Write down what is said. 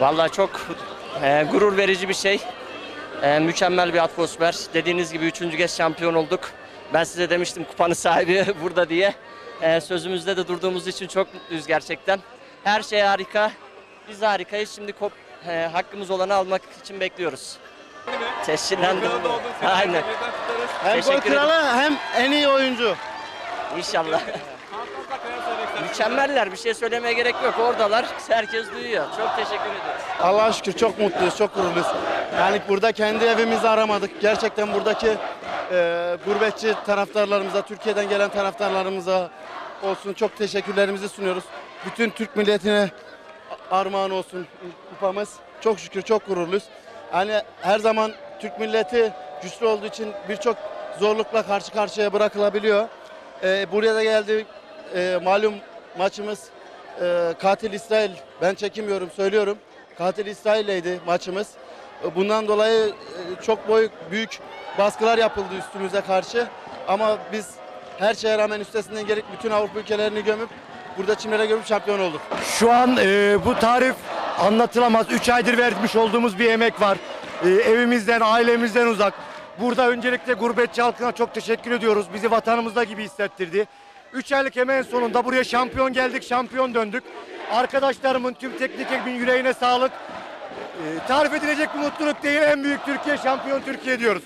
Vallahi çok e, gurur verici bir şey. E, mükemmel bir atmosfer. Dediğiniz gibi üçüncü kez şampiyon olduk. Ben size demiştim kupanın sahibi burada diye. E, sözümüzde de durduğumuz için çok mutluyuz gerçekten. Her şey harika. Biz harikayız. Şimdi kop, e, hakkımız olanı almak için bekliyoruz. Teşekkürlendim. Aynen. Hem gol Teşekkür ederim. kralı hem en iyi oyuncu. İnşallah. Mükemmeller. Bir şey söylemeye gerek yok. Oradalar. Herkes duyuyor. Çok teşekkür ediyoruz. Allah'a şükür çok mutluyuz, çok gururluyuz. Yani burada kendi evimizi aramadık. Gerçekten buradaki e, gurbetçi taraftarlarımıza, Türkiye'den gelen taraftarlarımıza olsun çok teşekkürlerimizi sunuyoruz. Bütün Türk milletine armağan olsun kupamız. Çok şükür çok gururluyuz. Yani her zaman Türk milleti güçlü olduğu için birçok zorlukla karşı karşıya bırakılabiliyor. E, buraya da geldi e, malum maçımız e, katil İsrail. Ben çekinmiyorum söylüyorum. Katil İsrail'leydi maçımız. E, Bundan dolayı e, çok boy büyük baskılar yapıldı üstümüze karşı. Ama biz her şeye rağmen üstesinden gelip bütün Avrupa ülkelerini gömüp burada çimlere gömüp şampiyon olduk. Şu an e, bu tarif anlatılamaz. 3 aydır vermiş olduğumuz bir emek var. E, evimizden, ailemizden uzak. Burada öncelikle gurbetçi halkına çok teşekkür ediyoruz. Bizi vatanımızda gibi hissettirdi. 3 aylık emeğin sonunda buraya şampiyon geldik, şampiyon döndük. Arkadaşlarımın, tüm teknik ekibin yüreğine sağlık. E, tarif edilecek bir mutluluk değil, en büyük Türkiye, şampiyon Türkiye diyoruz.